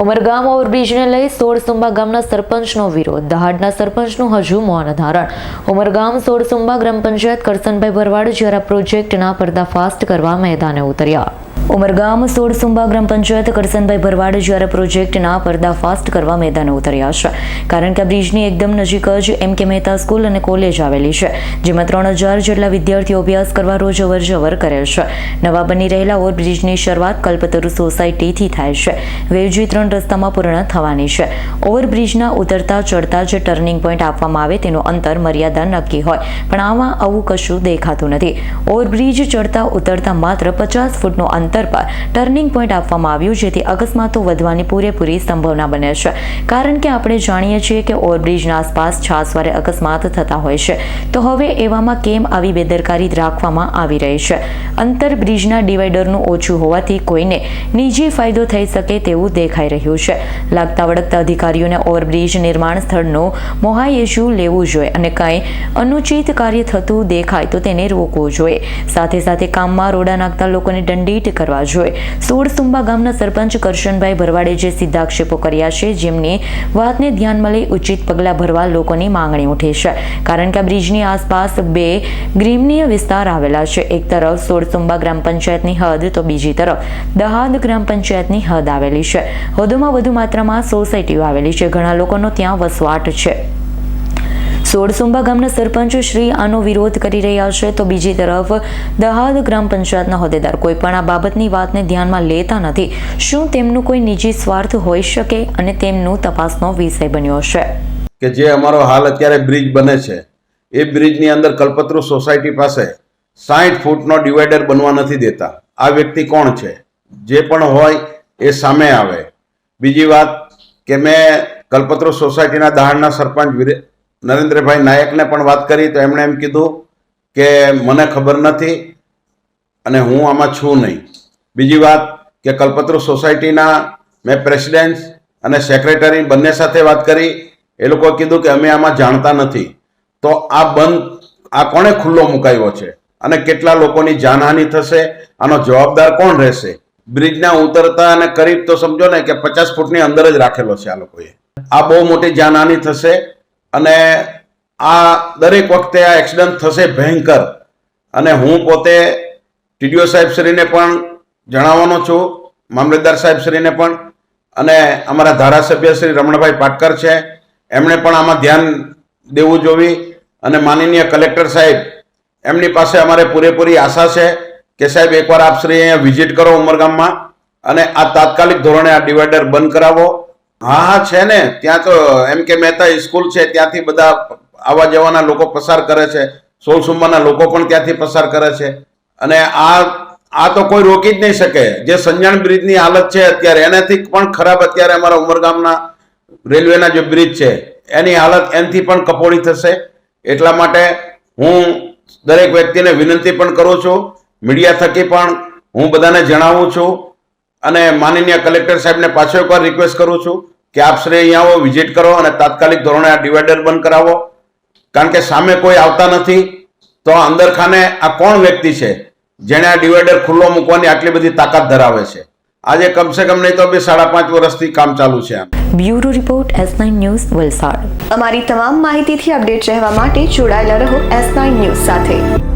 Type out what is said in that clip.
ઉમરગામ ઓવરબ્રિજને લઈ સોળસુંબા ગામના સરપંચનો વિરોધ. દહાડના સરપંચનું હજુ મૌન ધારણ. ઉમરગામ સોળસુંબા ગ્રામ પંચાયત કરસનભાઈ ભરવાડ જ્યારે પ્રોજેક્ટના પર્દાફાશ કરવા મેદાને ઉતર્યા. ઉમરગામ સોળસુંબા ગ્રામ પંચાયત કરસનભાઈ ભરવાડ જ્યારે પ્રોજેક્ટના પર્દાફાશ કરવા મેદાને ઉતર્યા છે. કારણ કે બ્રિજની એકદમ નજીક જ એમ કે મહેતા સ્કૂલ અને કોલેજ આવેલી છે, જેમાં ત્રણ હજાર જેટલા વિદ્યાર્થીઓ અભ્યાસ કરવા રોજ અવર જવર કરે છે. નવા બની રહેલા ઓવરબ્રિજની શરૂઆત કલ્પતરુ સોસાયટીથી થાય છે. વેવજી ત્રણ રસ્તામાં પૂર્ણ થવાની છે. ઓવરબ્રિજના ઉતરતા ચડતા જે ટર્નિંગ પોઈન્ટ આપવામાં આવે તેનું અંતર મર્યાદા નક્કી હોય, પણ આમાં આવું કશું દેખાતું નથી. ઓવરબ્રિજ ચડતા ઉતરતા માત્ર પચાસ ફૂટનું અંતર પર ટર્નિંગ પોઈન્ટ આપવામાં આવ્યું, જેથી અકસ્માતો વધવાની પૂરેપૂરી સંભાવના બને છે. કારણ કે આપણે જાણીએ છીએ કે ઓવરબ્રિજના આસપાસ છાસવારે અકસ્માત થતા હોય છે. તો હવે એવામાં કેમ આવી બેદરકારી રાખવામાં આવી રહી છે? અંતર બ્રિજના ડિવાઈડરનું ઓછું હોવાથી કોઈને નિજી ફાયદો થઈ શકે તેવું દેખાઈ રહ્યું છે. લાગતા વળગતા અધિકારીઓને ઓવરબ્રિજ નિર્માણ સ્થળનું મોહાયેશુ લેવું જોઈએ અને કંઈ અનુચિત કાર્ય થતું દેખાય તો તેને રોકવું જોઈએ. સાથે સાથે કામમાં રોડા નાખતા લોકોને દંડિત કરવા જોઈએ. સોળ સુંબા ગામના સરપંચ કરશનભાઈ ભરવાડે જે સીધા આક્ષેપો કર્યા છે, જેમની વાતને ધ્યાનમાં લઈ ઉચિત પગલાં ભરવા લોકોની માંગણી ઉઠી છે. કારણ કે બ્રિજની આસપાસ બે ગ્રીમનીય વિસ્તાર આવેલા છે. એક તરફ સોળસુંબા ગ્રામ પંચાયતની હદ, તો બીજી તરફ દહાદ ગ્રામ પંચાયતની હદ આવેલી છે. વધુમાં વધુ માત્રામાં સોસાયટીઓ આવેલી છે. ઘણા લોકોનો ત્યાં વસવાટ છે. સોળસુંબા ગામના સરપંચ શ્રી આનો વિરોધ કરી રહ્યા છે તો બીજી તરફ દહાદ ગ્રામ પંચાયતના હોદ્દેદાર કોઈ પણ આ બાબતની વાતને ધ્યાનમાં લેતા નથી. શું તેમનું કોઈ નિજી સ્વાર્થ હોઈ શકે અને તેમનું તપાસનો વિષય બન્યો છે? કે જે અમારો હાલ અત્યારે બ્રિજ બને છે, એ બ્રિજની અંદર કલ્પતરુ સોસાયટી પાસે સાઠ ફૂટનો ડિવાઈડર બનવા નથી દેતા. આ વ્યક્તિ કોણ છે? જે પણ હોય એ સામે આવે. બીજી વાત કે મેં કલ્પતરુ સોસાયટીના દહાડના સરપંચ નરેન્દ્રભાઈ નાયકને પણ વાત કરી તો એમણે એમ કીધું કે મને ખબર નથી અને હું આમાં છું નહીં. બીજી વાત કે કલ્પતરુ સોસાયટીના મેં પ્રેસિડેન્ટ અને સેક્રેટરી બંને સાથે વાત કરી. એ લોકોએ કીધું કે અમે આમાં જાણતા નથી. તો આ બંધ, આ કોણે ખુલ્લો મુકાયો છે? અને કેટલા લોકોની જાનહાનિ થશે? આનો જવાબદાર કોણ રહેશે? બ્રિજના ઉતરતા અને કરીબ તો સમજો ને કે પચાસ ફૂટની અંદર જ રાખેલો છે આ લોકોએ. આ બહુ મોટી જાનહાનિ થશે અને આ દરેક વખતે આ એક્સિડન્ટ થશે ભયંકર. અને હું પોતે ટીડીઓ સાહેબશ્રીને પણ જણાવવાનો છું, મામલતદાર સાહેબશ્રીને પણ, અને અમારા ધારાસભ્ય શ્રી રમણભાઈ પાટકર છે, એમણે પણ આમાં ધ્યાન દેવું જોવી, અને માનનીય કલેક્ટર સાહેબ, એમની પાસે અમારે પૂરેપૂરી આશા છે કે સાહેબ એકવાર આપ શ્રી અહીંયા વિઝિટ કરો ઉમરગામમાં, અને આ તાત્કાલિક ધોરણે આ ડિવાઈડર બંધ કરાવો હા હા, છે ને. ત્યાં તો એમ કે મહેતા સ્કૂલ છે, ત્યાંથી બધા આવવા જવાના લોકો પસાર કરે છે. સોળ સુંબાના લોકો પણ ત્યાંથી પસાર કરે છે. અને આ આ તો કોઈ રોકી જ નહીં શકે. જે સંજાણ બ્રિજની હાલત છે અત્યારે, એનાથી પણ ખરાબ અત્યારે અમારા ઉમરગામના રેલવેના જે બ્રિજ છે, એની હાલત એનાથી પણ કપોળી થશે. એટલા માટે હું દરેક વ્યક્તિને વિનંતી પણ કરું છું. મીડિયા થકી પણ હું બધાને જણાવું છું. અને માનનીય કલેક્ટર સાહેબને પાછો એકવાર રિક્વેસ્ટ કરું છું કે આપ શ્રી અહીંયા આવો વિઝિટ કરો અને તાત્કાલિક ધોરણે આ ડિવાઈડર બંધ કરાવો. કારણ કે સામે કોઈ આવતા નથી તો આ અંદર આ કોણ વ્યક્તિ છે જેણે આ ડિવાઈડર ખુલ્લો મૂકવાની આટલી બધી તાકાત ધરાવે છે? આજે કમસે કમ નહીં તો બે સાડા પાંચ વર્ષથી કામ ચાલુ છે bureau report S nine news Valsad. અમારી તમામ માહિતીથી અપડેટ રહેવા માટે જોડાયેલા રહો એસ નાઇન ન્યૂઝ સાથે.